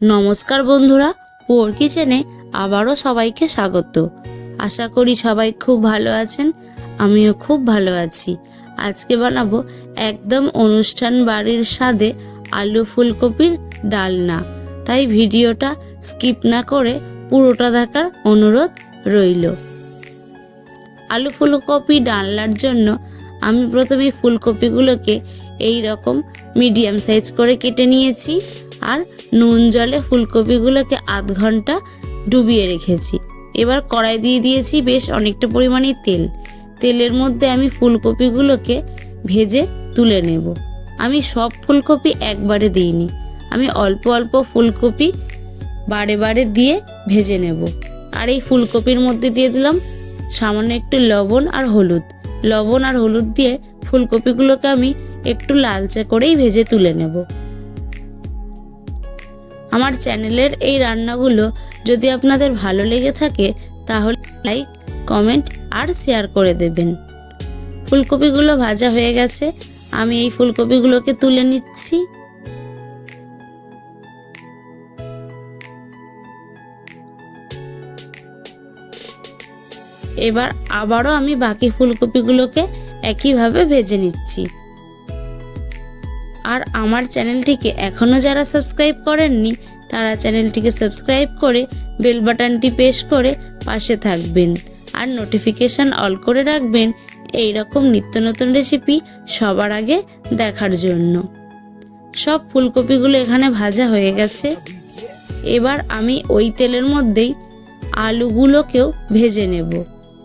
নমস্কার বন্ধুরা, পোর কিচেনে আবারও সবাইকে স্বাগত। আশা করি সবাই খুব ভালো আছেন, আমিও খুব ভালো আছি। আজকে বানাবো একদম অনুষ্ঠান বাড়ির স্বাদে আলু ফুলকপির ডালনা। তাই ভিডিওটা স্কিপ না করে পুরোটা দেখার অনুরোধ রইল। আলু ফুলকপি ডালনার জন্য আমি প্রথমে ফুলকপিগুলোকে এই রকম মিডিয়াম সাইজ করে কেটে নিয়েছি, আর নুন জলে ফুলকপিগুলোকে আধ ঘণ্টা ডুবিয়ে রেখেছি। এবার কড়াই দিয়ে দিয়েছি বেশ অনেকটা পরিমাণে তেল। তেলের মধ্যে আমি ফুলকপিগুলোকে ভেজে তুলে নেব। আমি সব ফুলকপি একবারে দিইনি। আমি অল্প অল্প ফুলকপি বারে বারে দিয়ে ভেজে নেব। আর এই ফুলকপির মধ্যে দিয়ে দিলাম সামান্য একটু লবণ আর হলুদ। লবণ আর হলুদ দিয়ে ফুলকপিগুলোকে আমি একটু লালচে করেই ভেজে তুলে নেব। আমার চ্যানেলের এই রান্নাগুলো যদি আপনাদের ভালো লেগে থাকে, তাহলে লাইক, কমেন্ট আর শেয়ার করে দেবেন। ফুলকপিগুলো ভাজা হয়ে গেছে। আমি এই ফুলকপিগুলোকে তুলে নিচ্ছি। এবার আবারও আমি বাকি ফুলকপিগুলোকে একইভাবে ভেজে নিচ্ছি। আর আমার চ্যানেলটিকে এখনও যারা সাবস্ক্রাইব করেননি, তারা চ্যানেলটিকে সাবস্ক্রাইব করে বেল বাটনটি প্রেস করে পাশে থাকবেন। আর নোটিফিকেশান অল করে রাখবেন এই রকম নিত্য নতুন রেসিপি সবার আগে দেখার জন্য। সব ফুলকপিগুলো এখানে ভাজা হয়ে গেছে। এবার আমি ওই তেলের মধ্যেই আলুগুলোকেও ভেজে নেব।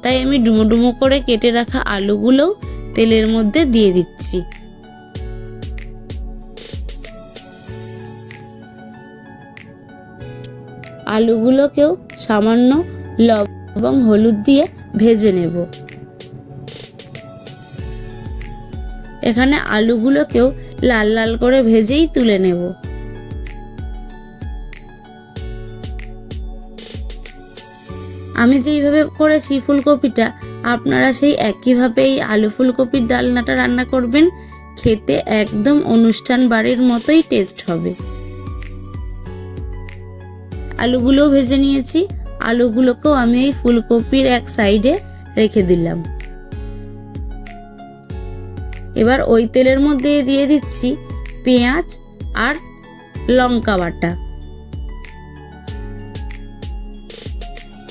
তাই আমি ডুমো ডুমো করে কেটে রাখা আলুগুলোও তেলের মধ্যে দিয়ে দিচ্ছি। আলুগুলোকেও সামান্য লবণ এবং হলুদ দিয়ে ভেজে নেব। এখানে আলুগুলোকেও লাল লাল করে ভেজেই তুলে নেব। আমি যেইভাবে করেছি ফুলকপিটা, আপনারা সেই একইভাবে এই আলু ফুলকপির ডালনাটা রান্না করবেন, খেতে একদম অনুষ্ঠান বাড়ির মতোই টেস্ট হবে। আলুগুলোও ভেজে নিয়েছি। আলুগুলোকেও আমি এই ফুলকপির এক সাইডে রেখে দিলাম। এবার ওই তেলের মধ্যে দিয়ে দিচ্ছি পেঁয়াজ আর লঙ্কা বাটা।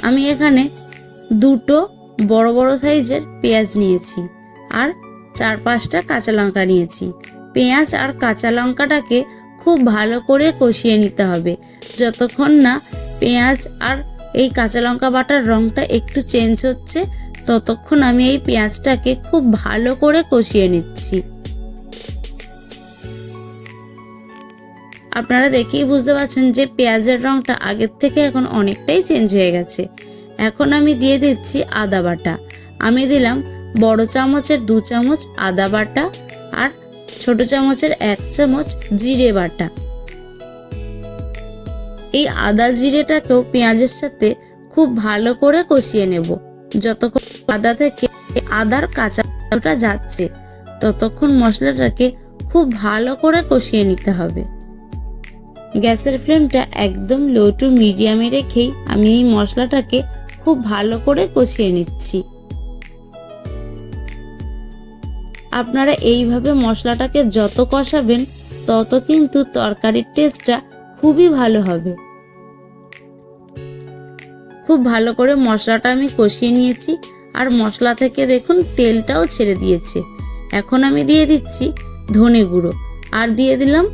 আমি এখানে দুটো বড় বড় সাইজের পেঁয়াজ নিয়েছি আর চার পাঁচটা কাঁচা লঙ্কা নিয়েছি। পেঁয়াজ আর কাঁচা লঙ্কাটাকে খুব ভালো করে কষিয়ে নিতে হবে। যতক্ষণ না পেঁয়াজ আর এই কাঁচা লঙ্কা বাটার রঙটা একটু চেঞ্জ হচ্ছে, ততক্ষণ আমি এই পেঁয়াজটাকে খুব ভালো করে কষিয়ে নিচ্ছি। আপনারা দেখেই বুঝতে পারছেন যে পেঁয়াজের রঙটা আগের থেকে এখন অনেকটাই চেঞ্জ হয়ে গেছে। এখন আমি দিয়ে দিচ্ছি আদা বাটা। আমি দিলাম বড় চামচের দু চামচ আদা বাটা আর ছোট চামচের এক চামচ জিরে বাটা। এই আদা জিরেটাকেও পেঁয়াজের সাথে খুব ভালো করে কষিয়ে নেব। যতক্ষণ আদা থেকে আদার কাঁচাটা যাচ্ছে, ততক্ষণ মশলাটাকে খুব ভালো করে কষিয়ে নিতে হবে। গ্যাসের ফ্লেমটা একদম লো টু মিডিয়ামে রেখেই আমি এই মশলাটাকে খুব ভালো করে কষিয়ে নিচ্ছি। আপনারা এইভাবে মশলাটাকে যত কষাবেন, তত কিন্তু তরকারির টেস্টটা খুবই ভালো হবে। খুব ভালো করে মশলাটা আমি কষিয়ে নিয়েছি, আর মশলা থেকে দেখুন তেলটাও ছেড়ে দিয়েছে। এখন আমি দিয়ে দিচ্ছি ধনে গুঁড়ো, আর দিয়ে দিলাম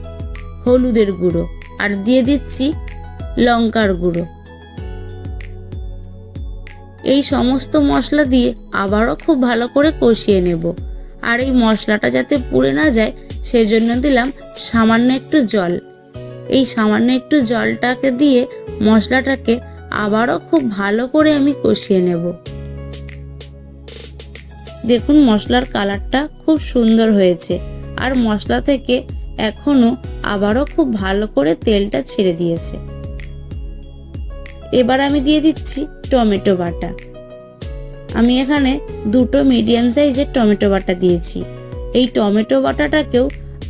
হলুদের গুঁড়ো, আর দিয়ে দিচ্ছি লঙ্কার গুঁড়ো। এই সমস্ত মশলা দিয়ে আবারও খুব ভালো করে কষিয়ে নেব। আর এই মশলাটা যাতে পুড়ে না যায় সেই জন্য দিলাম সামান্য একটু জল। এই সামান্য একটু জলটাকে দিয়ে মশলাটাকে আবারও খুব ভালো করে আমি কষিয়ে নেব। দেখুন মশলার কালারটা খুব সুন্দর হয়েছে আর মশলা থেকে এখনও আবারও খুব ভালো করে তেলটা ছেড়ে দিয়েছে। এবার আমি দিয়ে দিচ্ছি টমেটো বাটা। আমি এখানে দুটো মিডিয়াম সাইজের টমেটো বাটা দিয়েছি। এই টমেটো বাটাটাকেও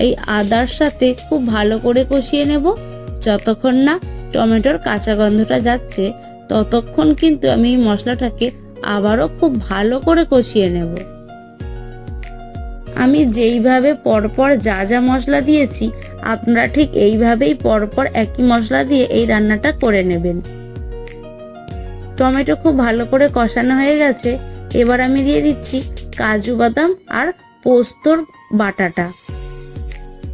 এই আদার সাথে খুব ভালো করে কষিয়ে নেব। যতক্ষণ না টমেটোর কাঁচা গন্ধটা যাচ্ছে, ততক্ষণ কিন্তু আমি এই মশলাটাকে আবারও খুব ভালো করে কষিয়ে নেব। আমি যেইভাবে পরপর যা যা মশলা দিয়েছি, আপনারা ঠিক এইভাবেই পরপর একই মশলা দিয়ে এই রান্নাটা করে নেবেন। টমেটো খুব ভালো করে কষানো হয়ে গেছে। এবার আমি দিয়ে দিচ্ছি কাজু বাদাম আর পোস্তর বাটাটা।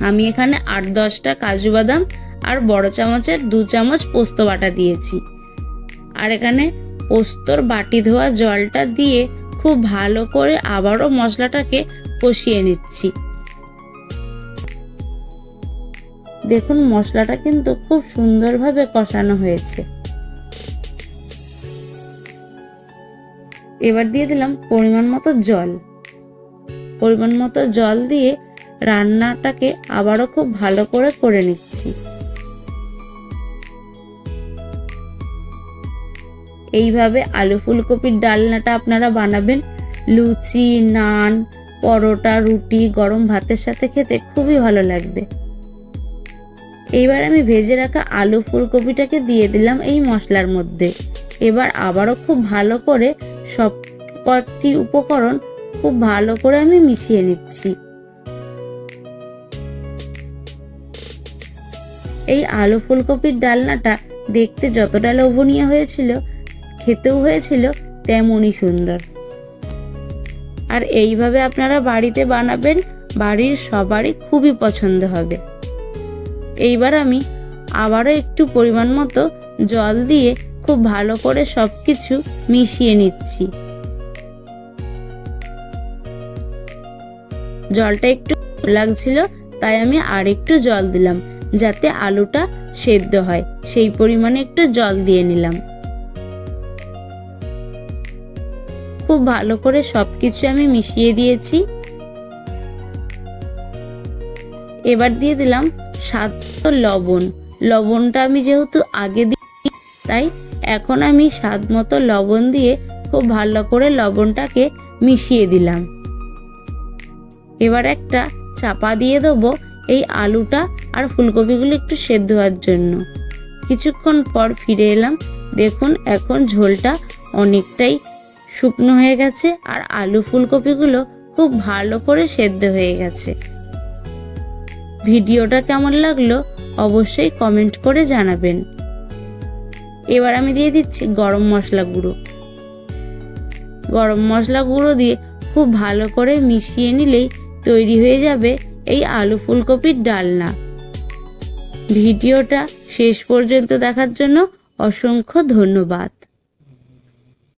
আমি এখানে আট দশটা কাজু বাদাম আর বড় চামচের দু চামচ পোস্ত বাটা দিয়েছি। আর এখানে পোস্তর বাটি ধোয়া জলটা দিয়ে খুব ভালো করে আবারও মশলাটাকে কষিয়ে নিচ্ছি। দেখুন, মশলাটা কিন্তু খুব সুন্দরভাবে কষানো হয়েছে। এবার দিয়ে দিলাম পরিমাণ মতো জল। পরিমাণ মতো জল দিয়ে রান্নাটাকে আবারও খুব ভালো করে করে নিচ্ছি। এইভাবে আলু ফুলকপির ডালনাটা আপনারা বানাবেন। লুচি, নান, পরোটা, রুটি, গরম ভাতের সাথে খেতে খুবই ভালো লাগবে। এইবার আমি ভেজে রাখা আলু ফুলকপিটাকে দিয়ে দিলাম এই মশলার মধ্যে। এবার আবারও খুব ভালো করে সব কয়েকটি উপকরণ খুব ভালো করে আমি মিশিয়ে নিচ্ছি। এই আলু ফুলকপির ডালনাটা দেখতে যতটা লোভনীয় হয়েছিল, খেতেও হয়েছিল তেমনই সুন্দর। আর এইভাবে আপনারা বাড়িতে বানাবেন, বাড়ির সবারই খুবই পছন্দ হবে। এইবার আমি আবারও একটু পরিমাণ মতো জল দিয়ে খুব ভালো করে সব কিছু মিশিয়ে নিচ্ছি। জলটা একটু লাগছিল, তাই আমি আর একটু জল দিলাম, যাতে আলুটা সেদ্ধ হয়। সেই পরিমাণে একটু জল দিয়ে নিলাম। খুব ভালো করে সব কিছু আমি মিশিয়ে দিয়েছি। এবার দিয়ে দিলাম স্বাদ লবণ। লবণটা আমি যেহেতু আগে দিই, তাই এখন আমি স্বাদ মতো লবণ দিয়ে খুব ভালো করে লবণটাকে মিশিয়ে দিলাম। এবার একটা চাপা দিয়ে দেবো এই আলুটা আর ফুলকপিগুলো একটু সেদ্ধ হওয়ার জন্য। কিছুক্ষণ পর ফিরে এলাম। দেখুন, এখন ঝোলটা অনেকটাই শুকনো হয়ে গেছে আর আলু ফুলকপিগুলো খুব ভালো করে সেদ্ধ হয়ে গেছে। ভিডিওটা কেমন লাগল অবশ্যই কমেন্ট করে জানাবেন। এবার আমি দিয়ে দিচ্ছি গরম মশলা গুঁড়ো। গরম মশলা গুঁড়ো দিয়ে খুব ভালো করে মিশিয়ে নিলেই তৈরি হয়ে যাবে এই আলু ফুলকপির ডালনা। ভিডিওটা শেষ পর্যন্ত দেখার জন্য অসংখ্য ধন্যবাদ।